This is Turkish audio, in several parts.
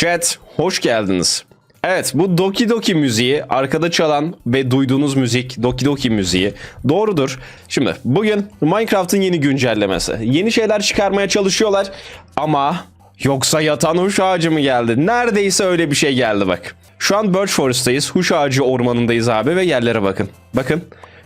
Chat hoş geldiniz. Evet bu Doki Doki müziği arkada çalan ve duyduğunuz müzik Doki Doki müziği doğrudur. Şimdi bugün Minecraft'ın yeni güncellemesi. Yeni şeyler çıkarmaya çalışıyorlar ama yoksa yatan huş ağacı mı geldi? Neredeyse öyle bir şey geldi bak. Şu an Birch Forest'tayız. Huş ağacı ormanındayız abi ve yerlere bakın. Bakın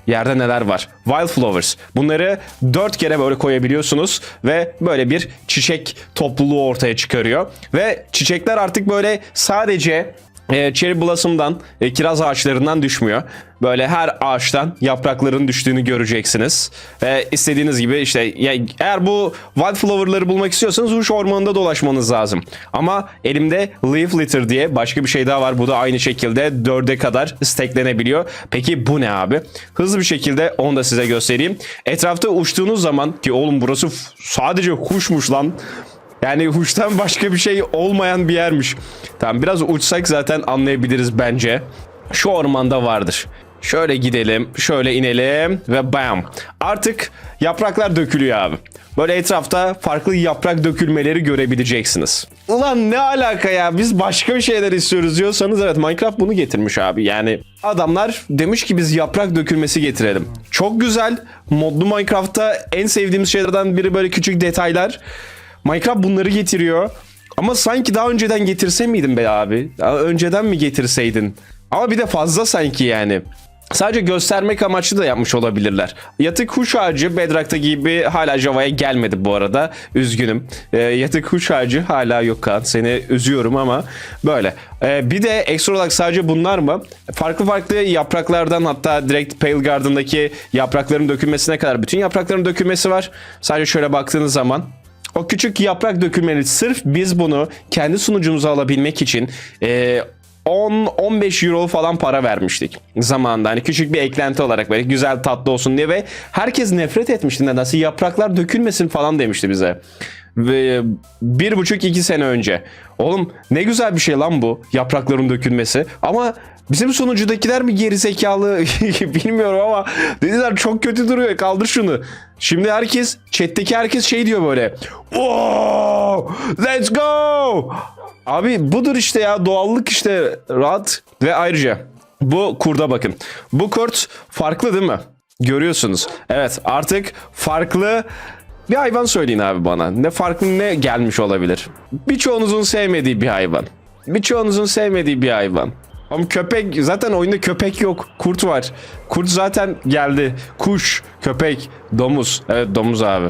Yerde neler var? Wildflowers. Bunları dört kere böyle koyabiliyorsunuz ve böyle bir çiçek topluluğu ortaya çıkarıyor. Ve çiçekler artık böyle sadece e, cherry blossom'dan, e, kiraz ağaçlarından düşmüyor. Böyle her ağaçtan yaprakların düştüğünü göreceksiniz. Ve istediğiniz gibi işte ya, eğer bu wildflower'ları bulmak istiyorsanız Huş Ormanı'nda dolaşmanız lazım. Ama elimde Leaf Litter diye başka bir şey daha var. Bu da aynı şekilde dörde kadar stacklenebiliyor. Peki bu ne abi? Hızlı bir şekilde onu da size göstereyim. Etrafta uçtuğunuz zaman ki oğlum burası sadece huşmuş lan. Yani huştan başka bir şey olmayan bir yermiş. Tamam biraz uçsak zaten anlayabiliriz bence. Şu ormanda vardır. Şöyle gidelim, şöyle inelim ve bam. Artık yapraklar dökülüyor abi. Böyle etrafta farklı yaprak dökülmeleri görebileceksiniz. Ulan ne alaka ya biz başka bir şeyler istiyoruz diyorsanız evet Minecraft bunu getirmiş abi. Yani adamlar demiş ki biz yaprak dökülmesi getirelim. Çok güzel. Modlu Minecraft'ta en sevdiğimiz şeylerden biri böyle küçük detaylar. Minecraft bunları getiriyor. Ama sanki daha önceden getirse miydin be abi? Daha önceden mi getirseydin? Ama bir de fazla sanki yani. Sadece göstermek amaçlı da yapmış olabilirler. Yatık kuş ağacı Bedrock'ta gibi hala Java'ya gelmedi bu arada. Üzgünüm. Ee, yatık kuş ağacı hala yok Kaan. Seni üzüyorum ama böyle. Ee, bir de ekstra olarak sadece bunlar mı? Farklı farklı yapraklardan hatta direkt Pale Garden'daki yaprakların dökülmesine kadar bütün yaprakların dökülmesi var. Sadece şöyle baktığınız zaman o küçük yaprak dökülmeni sırf biz bunu kendi sunucumuza alabilmek için e, 10-15 euro falan para vermiştik zamanında. Hani küçük bir eklenti olarak böyle güzel tatlı olsun diye ve herkes nefret etmişti nedense yapraklar dökülmesin falan demişti bize. Ve bir buçuk iki sene önce. Oğlum ne güzel bir şey lan bu yaprakların dökülmesi. Ama bizim sunucudakiler mi geri zekalı bilmiyorum ama dediler çok kötü duruyor kaldır şunu. Şimdi herkes chatteki herkes şey diyor böyle. Wow, let's go. Abi budur işte ya doğallık işte rahat ve ayrıca bu kurda bakın. Bu kurt farklı değil mi? Görüyorsunuz. Evet artık farklı bir hayvan söyleyin abi bana. Ne farklı ne gelmiş olabilir? Birçoğunuzun sevmediği bir hayvan. Birçoğunuzun sevmediği bir hayvan. Ama köpek zaten oyunda köpek yok. Kurt var. Kurt zaten geldi. Kuş, köpek, domuz. Evet domuz abi.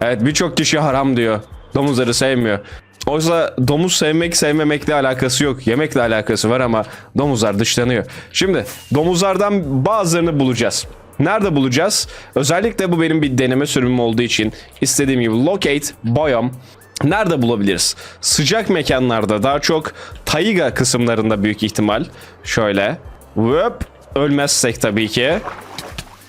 Evet birçok kişi haram diyor. Domuzları sevmiyor. Oysa domuz sevmek sevmemekle alakası yok. Yemekle alakası var ama domuzlar dışlanıyor. Şimdi domuzlardan bazılarını bulacağız. Nerede bulacağız? Özellikle bu benim bir deneme sürümüm olduğu için istediğim gibi locate biome Nerede bulabiliriz? Sıcak mekanlarda daha çok taiga kısımlarında büyük ihtimal. Şöyle. Whoop. Ölmezsek tabii ki.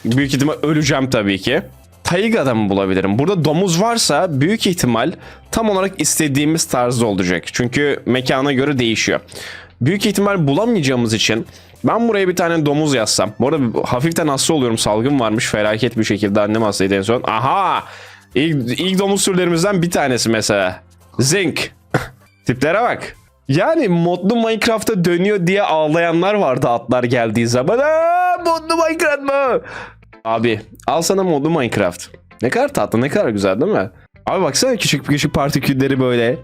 Büyük ihtimal öleceğim tabii ki. Taiga'da mı bulabilirim? Burada domuz varsa büyük ihtimal tam olarak istediğimiz tarzda olacak. Çünkü mekana göre değişiyor. Büyük ihtimal bulamayacağımız için ben buraya bir tane domuz yazsam. Bu arada hafiften hasta oluyorum. Salgın varmış felaket bir şekilde. Annem hastaydı en son. Aha! İlk, ilk domuz türlerimizden bir tanesi mesela. Zinc. Tiplere bak. Yani modlu Minecraft'a dönüyor diye ağlayanlar vardı atlar geldiği zaman. Aa, modlu Minecraft mı? Abi al sana modlu Minecraft. Ne kadar tatlı ne kadar güzel değil mi? Abi baksana küçük küçük partikülleri böyle.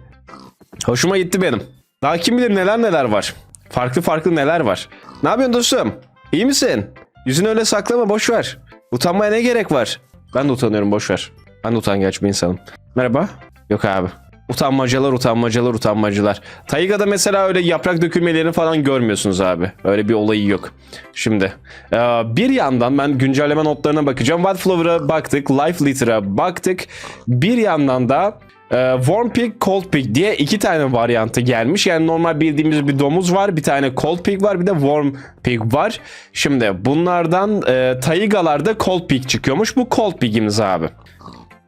Hoşuma gitti benim. Daha kim bilir neler neler var. Farklı farklı neler var. Ne yapıyorsun dostum? İyi misin? Yüzünü öyle saklama boş ver. Utanmaya ne gerek var? Ben de utanıyorum boş ver. Ben de utangaç bir insanım. Merhaba. Yok abi. Utanmacalar, utanmacalar, utanmacılar. Taiga'da mesela öyle yaprak dökülmelerini falan görmüyorsunuz abi. Öyle bir olayı yok. Şimdi bir yandan ben güncelleme notlarına bakacağım. Wildflower'a baktık, Life Litter'a baktık. Bir yandan da e, Warm Pig, Cold Pig diye iki tane varyantı gelmiş. Yani normal bildiğimiz bir domuz var, bir tane Cold Pig var, bir de Warm Pig var. Şimdi bunlardan e, Taiga'larda Cold Pig çıkıyormuş. Bu Cold Pig'imiz abi.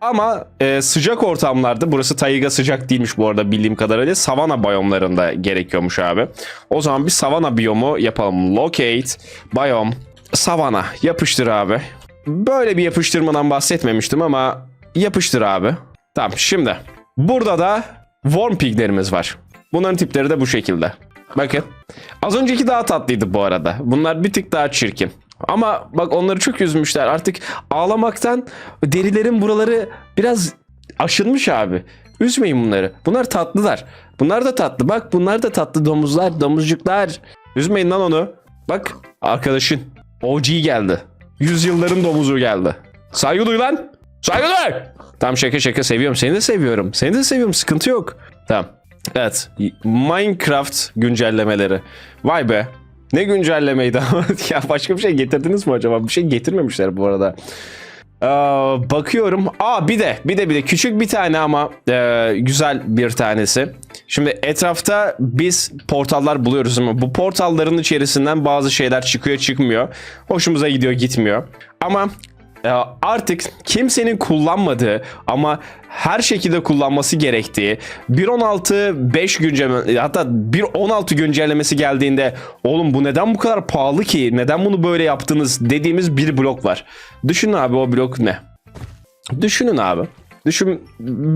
Ama e, sıcak ortamlarda burası taiga sıcak değilmiş bu arada bildiğim kadarıyla savana biyomlarında gerekiyormuş abi. O zaman bir savana biyomu yapalım. Locate biome savana yapıştır abi. Böyle bir yapıştırmadan bahsetmemiştim ama yapıştır abi. Tamam şimdi burada da warm piglerimiz var. Bunların tipleri de bu şekilde. Bakın. Az önceki daha tatlıydı bu arada. Bunlar bir tık daha çirkin. Ama bak onları çok üzmüşler. Artık ağlamaktan derilerin buraları biraz aşınmış abi. Üzmeyin bunları. Bunlar tatlılar. Bunlar da tatlı. Bak bunlar da tatlı domuzlar, domuzcuklar. Üzmeyin lan onu. Bak arkadaşın. OG geldi. Yüzyılların domuzu geldi. Saygı duy lan. Saygı duy. Tamam şaka şaka seviyorum. Seni de seviyorum. Seni de seviyorum. Sıkıntı yok. Tamam. Evet. Minecraft güncellemeleri. Vay be. Ne güncellemeydi ya başka bir şey getirdiniz mi acaba? Bir şey getirmemişler bu arada. Aa, bakıyorum. Aa bir de bir de bir de küçük bir tane ama e, güzel bir tanesi. Şimdi etrafta biz portallar buluyoruz ama bu portalların içerisinden bazı şeyler çıkıyor çıkmıyor. Hoşumuza gidiyor gitmiyor. Ama artık kimsenin kullanmadığı ama her şekilde kullanması gerektiği 1.16 5 güncelleme hatta 1.16 güncellemesi geldiğinde oğlum bu neden bu kadar pahalı ki neden bunu böyle yaptınız dediğimiz bir blok var. Düşünün abi o blok ne? Düşünün abi. Düşün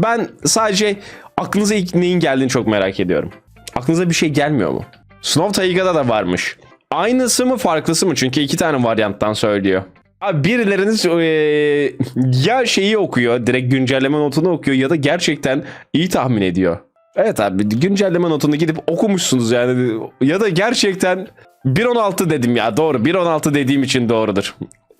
ben sadece aklınıza ilk neyin geldiğini çok merak ediyorum. Aklınıza bir şey gelmiyor mu? Snow Taiga'da da varmış. Aynısı mı farklısı mı? Çünkü iki tane varyanttan söylüyor. Abi birileriniz eee, ya şeyi okuyor, direkt güncelleme notunu okuyor ya da gerçekten iyi tahmin ediyor. Evet abi güncelleme notunu gidip okumuşsunuz yani ya da gerçekten 1.16 dedim ya doğru 1.16 dediğim için doğrudur.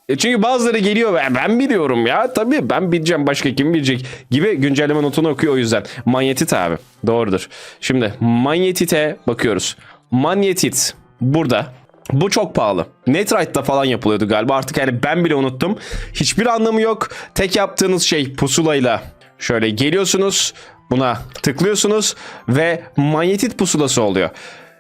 E çünkü bazıları geliyor ben biliyorum ya tabii ben bileceğim başka kim bilecek gibi güncelleme notunu okuyor o yüzden. Manyetit abi doğrudur. Şimdi manyetite bakıyoruz. Manyetit burada. Bu çok pahalı. Netrite'da falan yapılıyordu galiba. Artık yani ben bile unuttum. Hiçbir anlamı yok. Tek yaptığınız şey pusulayla şöyle geliyorsunuz. Buna tıklıyorsunuz ve manyetit pusulası oluyor.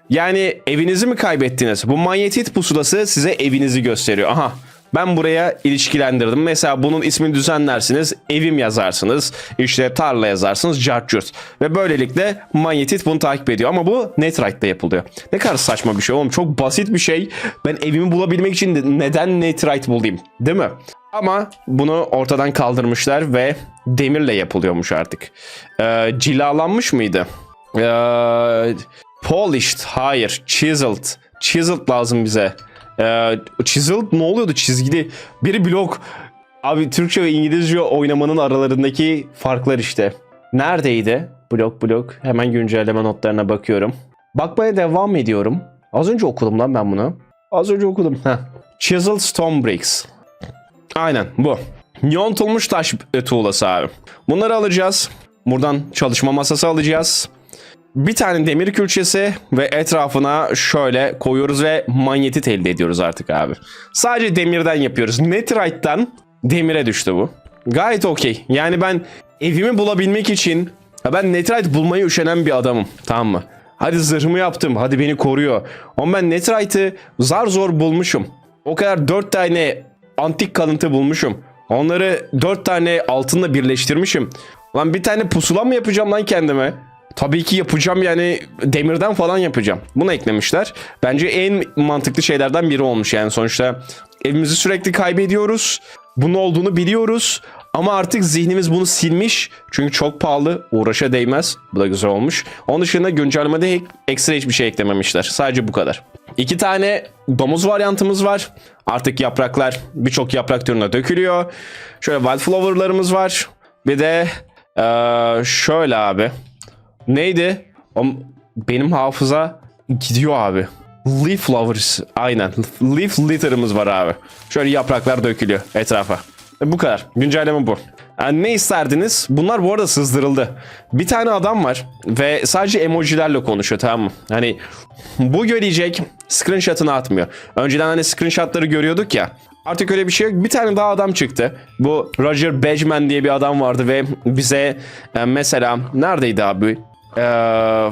Yani evinizi mi kaybettiniz? Bu manyetit pusulası size evinizi gösteriyor. Aha ben buraya ilişkilendirdim. Mesela bunun ismini düzenlersiniz. Evim yazarsınız. İşte tarla yazarsınız. Cartcurt. Ve böylelikle manyetit bunu takip ediyor. Ama bu Netrite'da yapılıyor. Ne kadar saçma bir şey oğlum. Çok basit bir şey. Ben evimi bulabilmek için de neden Netrite bulayım? Değil mi? Ama bunu ortadan kaldırmışlar ve demirle yapılıyormuş artık. Ee, cilalanmış mıydı? Ee, polished. Hayır. Chiseled. Chiseled lazım bize. Ee, chiseled ne oluyordu çizgili? Biri blok. Abi Türkçe ve İngilizce oynamanın aralarındaki farklar işte. Neredeydi? Blok blok. Hemen güncelleme notlarına bakıyorum. Bakmaya devam ediyorum. Az önce okudum lan ben bunu. Az önce okudum. Heh. Chiseled Stone Bricks. Aynen bu. Yontulmuş taş e, tuğlası abi. Bunları alacağız. Buradan çalışma masası alacağız. Bir tane demir külçesi ve etrafına şöyle koyuyoruz ve manyetit elde ediyoruz artık abi. Sadece demirden yapıyoruz. Netrite'dan demire düştü bu. Gayet okey. Yani ben evimi bulabilmek için ben Netrite bulmayı üşenen bir adamım. Tamam mı? Hadi zırhımı yaptım. Hadi beni koruyor. Ama ben Netrite'ı zar zor bulmuşum. O kadar 4 tane antik kalıntı bulmuşum. Onları 4 tane altınla birleştirmişim. Lan bir tane pusula mı yapacağım lan kendime? Tabii ki yapacağım yani demirden falan yapacağım. Bunu eklemişler. Bence en mantıklı şeylerden biri olmuş yani sonuçta evimizi sürekli kaybediyoruz. Bunun olduğunu biliyoruz. Ama artık zihnimiz bunu silmiş. Çünkü çok pahalı. Uğraşa değmez. Bu da güzel olmuş. Onun dışında güncellemede ek- ekstra hiçbir şey eklememişler. Sadece bu kadar. İki tane domuz varyantımız var. Artık yapraklar birçok yaprak türüne dökülüyor. Şöyle wildflower'larımız var. Bir de eee, şöyle abi. Neydi? Benim hafıza gidiyor abi. Leaf flowers. Aynen. Leaf litter'ımız var abi. Şöyle yapraklar dökülüyor etrafa. E, bu kadar. Güncelleme bu. Yani ne isterdiniz? Bunlar bu arada sızdırıldı. Bir tane adam var ve sadece emojilerle konuşuyor tamam mı? Hani bu görecek screenshot'ını atmıyor. Önceden hani screenshot'ları görüyorduk ya. Artık öyle bir şey yok. Bir tane daha adam çıktı. Bu Roger Badgeman diye bir adam vardı ve bize e, mesela neredeydi abi? Ee,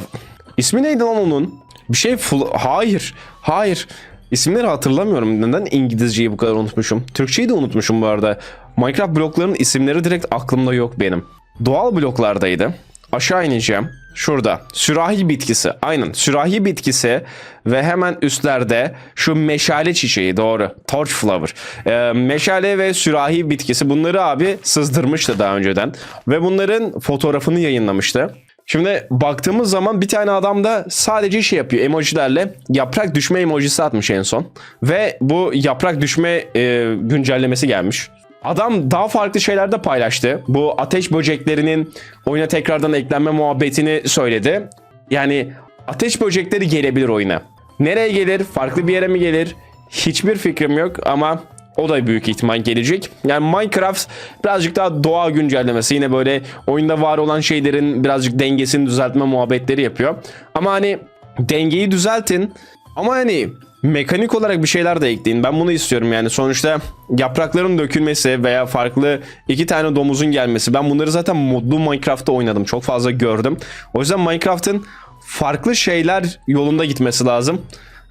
ismi neydi lan onun? Bir şey fl- hayır. Hayır. İsimleri hatırlamıyorum. Neden İngilizceyi bu kadar unutmuşum? Türkçeyi de unutmuşum bu arada. Minecraft bloklarının isimleri direkt aklımda yok benim. Doğal bloklardaydı. Aşağı ineceğim. Şurada. Sürahi bitkisi. Aynen. Sürahi bitkisi ve hemen üstlerde şu meşale çiçeği doğru. Torch flower. Ee, meşale ve sürahi bitkisi bunları abi sızdırmıştı daha önceden. Ve bunların fotoğrafını yayınlamıştı. Şimdi baktığımız zaman bir tane adam da sadece şey yapıyor emojilerle yaprak düşme emojisi atmış en son. Ve bu yaprak düşme e, güncellemesi gelmiş. Adam daha farklı şeyler de paylaştı. Bu ateş böceklerinin oyuna tekrardan eklenme muhabbetini söyledi. Yani ateş böcekleri gelebilir oyuna. Nereye gelir? Farklı bir yere mi gelir? Hiçbir fikrim yok ama o da büyük ihtimal gelecek. Yani Minecraft birazcık daha doğa güncellemesi. Yine böyle oyunda var olan şeylerin birazcık dengesini düzeltme muhabbetleri yapıyor. Ama hani dengeyi düzeltin. Ama hani mekanik olarak bir şeyler de ekleyin. Ben bunu istiyorum yani. Sonuçta yaprakların dökülmesi veya farklı iki tane domuzun gelmesi. Ben bunları zaten modlu Minecraft'ta oynadım. Çok fazla gördüm. O yüzden Minecraft'ın farklı şeyler yolunda gitmesi lazım.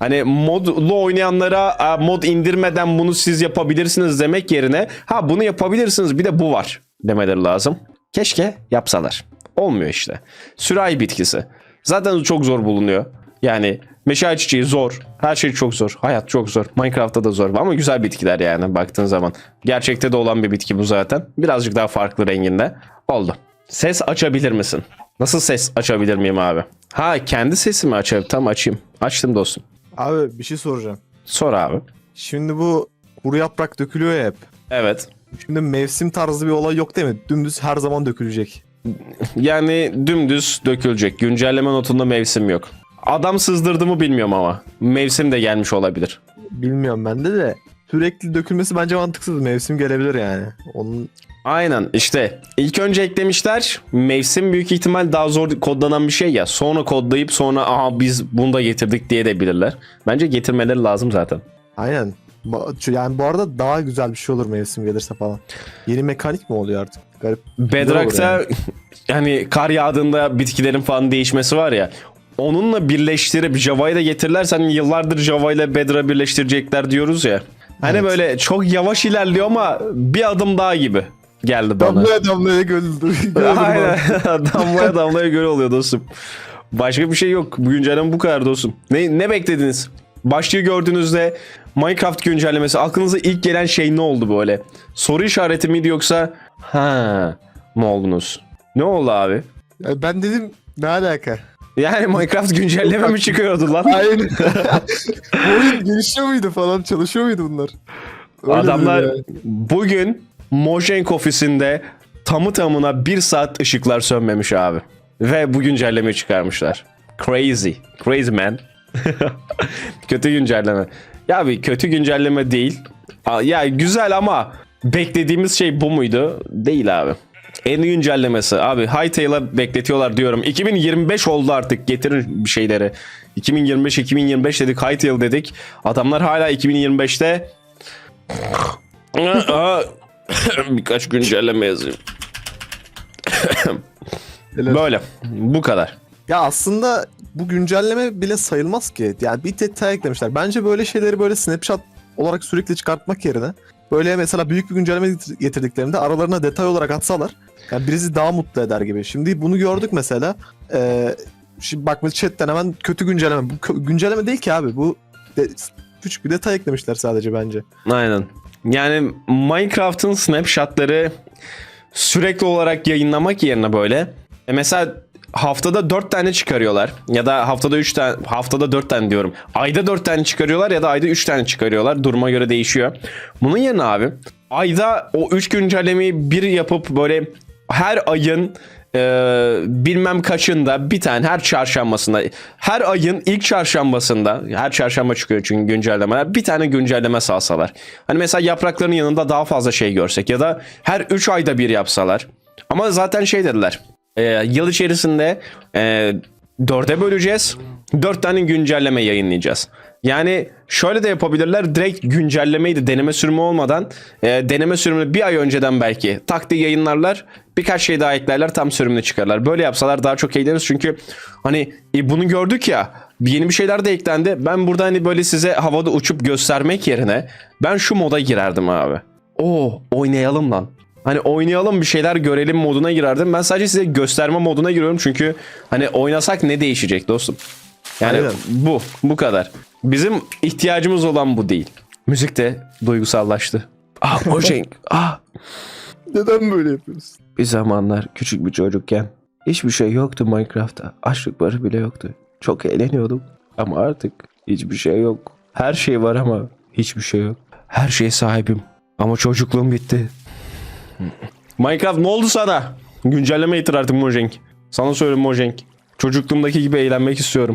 Hani modlu oynayanlara "Aa, mod indirmeden bunu siz yapabilirsiniz demek yerine ha bunu yapabilirsiniz bir de bu var demeleri lazım. Keşke yapsalar. Olmuyor işte. Sürahi bitkisi. Zaten çok zor bulunuyor. Yani meşale çiçeği zor. Her şey çok zor. Hayat çok zor. Minecraft'ta da zor. Ama güzel bitkiler yani baktığın zaman. Gerçekte de olan bir bitki bu zaten. Birazcık daha farklı renginde. Oldu. Ses açabilir misin? Nasıl ses açabilir miyim abi? Ha kendi sesimi açayım. Tamam açayım. Açtım dostum. Abi bir şey soracağım. Sor abi. Şimdi bu kuru yaprak dökülüyor ya hep. Evet. Şimdi mevsim tarzı bir olay yok değil mi? Dümdüz her zaman dökülecek. Yani dümdüz dökülecek. Güncelleme notunda mevsim yok. Adam sızdırdı mı bilmiyorum ama. Mevsim de gelmiş olabilir. Bilmiyorum bende de. Sürekli dökülmesi bence mantıksız. Mevsim gelebilir yani. Onun Aynen işte ilk önce eklemişler mevsim büyük ihtimal daha zor kodlanan bir şey ya sonra kodlayıp sonra aha biz bunu da getirdik diye de bilirler. Bence getirmeleri lazım zaten. aynen. Ba- Yani bu arada daha güzel bir şey olur mevsim gelirse falan. Yeni mekanik mi oluyor artık? Garip. Bedrock'ta olur yani kar yağdığında bitkilerin falan değişmesi var ya onunla birleştirip Java'yı da getirirlersen yıllardır Java ile Bedrock'ı birleştirecekler diyoruz ya. Hani Evet. böyle çok yavaş ilerliyor ama bir adım daha gibi geldi bana. Damlaya damlaya göldür. Aynen. damlaya damlaya göre oluyor dostum. Başka bir şey yok. Bu güncelleme bu kadar dostum. Ne, ne beklediniz? Başlığı gördüğünüzde Minecraft güncellemesi aklınıza ilk gelen şey ne oldu böyle? Soru işareti miydi yoksa ha mı oldunuz? Ne oldu abi? Ya ben dedim ne alaka? Yani Minecraft güncelleme mi çıkıyordu lan? Aynen. Oyun gelişiyor muydu falan? Çalışıyor muydu bunlar? Öyle Adamlar yani. bugün Mojang ofisinde tamı tamına bir saat ışıklar sönmemiş abi. Ve bu güncellemeyi çıkarmışlar. Crazy. Crazy man. kötü güncelleme. Ya bir kötü güncelleme değil. Ya güzel ama beklediğimiz şey bu muydu? Değil abi. En güncellemesi abi Hytale'a bekletiyorlar diyorum. 2025 oldu artık getirin bir şeyleri. 2025 2025 dedik Hytale dedik. Adamlar hala 2025'te Aa, Birkaç güncelleme yazayım. Böyle. Bu kadar. Ya aslında bu güncelleme bile sayılmaz ki. Yani bir detay eklemişler. Bence böyle şeyleri böyle snapshot olarak sürekli çıkartmak yerine böyle mesela büyük bir güncelleme getir- getirdiklerinde aralarına detay olarak atsalar yani birisi daha mutlu eder gibi. Şimdi bunu gördük mesela. Ee, şimdi bak chatten hemen kötü güncelleme. Bu güncelleme değil ki abi. Bu de- küçük bir detay eklemişler sadece bence. Aynen. Yani Minecraft'ın snapshotları sürekli olarak yayınlamak yerine böyle e mesela haftada 4 tane çıkarıyorlar ya da haftada 3 tane haftada 4 tane diyorum. Ayda 4 tane çıkarıyorlar ya da ayda 3 tane çıkarıyorlar. Duruma göre değişiyor. Bunun yerine abi ayda o 3 güncellemeyi bir yapıp böyle her ayın e, bilmem kaçında bir tane her çarşambasında her ayın ilk çarşambasında her çarşamba çıkıyor çünkü güncellemeler bir tane güncelleme salsalar. Hani mesela yaprakların yanında daha fazla şey görsek ya da her 3 ayda bir yapsalar. Ama zaten şey dediler. E, yıl içerisinde e, dörde böleceğiz. Dört tane güncelleme yayınlayacağız. Yani şöyle de yapabilirler. Direkt güncellemeyi de deneme sürümü olmadan e, deneme sürümünü bir ay önceden belki tak diye yayınlarlar. Birkaç şey daha eklerler tam sürümünü çıkarlar. Böyle yapsalar daha çok eğleniriz. Çünkü hani e, bunu gördük ya yeni bir şeyler de eklendi. Ben burada hani böyle size havada uçup göstermek yerine ben şu moda girerdim abi. Oo oynayalım lan. Hani oynayalım bir şeyler görelim moduna girerdim. Ben sadece size gösterme moduna giriyorum çünkü hani oynasak ne değişecek dostum? Yani Aynen. bu bu kadar. Bizim ihtiyacımız olan bu değil. Müzik de duygusallaştı. Ah Mojang. ah Neden böyle yapıyorsun? bir zamanlar küçük bir çocukken hiçbir şey yoktu Minecraft'ta. Açlık barı bile yoktu. Çok eğleniyordum. Ama artık hiçbir şey yok. Her şey var ama hiçbir şey yok. Her şeye sahibim. Ama çocukluğum bitti. Minecraft ne oldu sana? Güncelleme getir artık Mojang. Sana söyleyeyim Mojang. Çocukluğumdaki gibi eğlenmek istiyorum.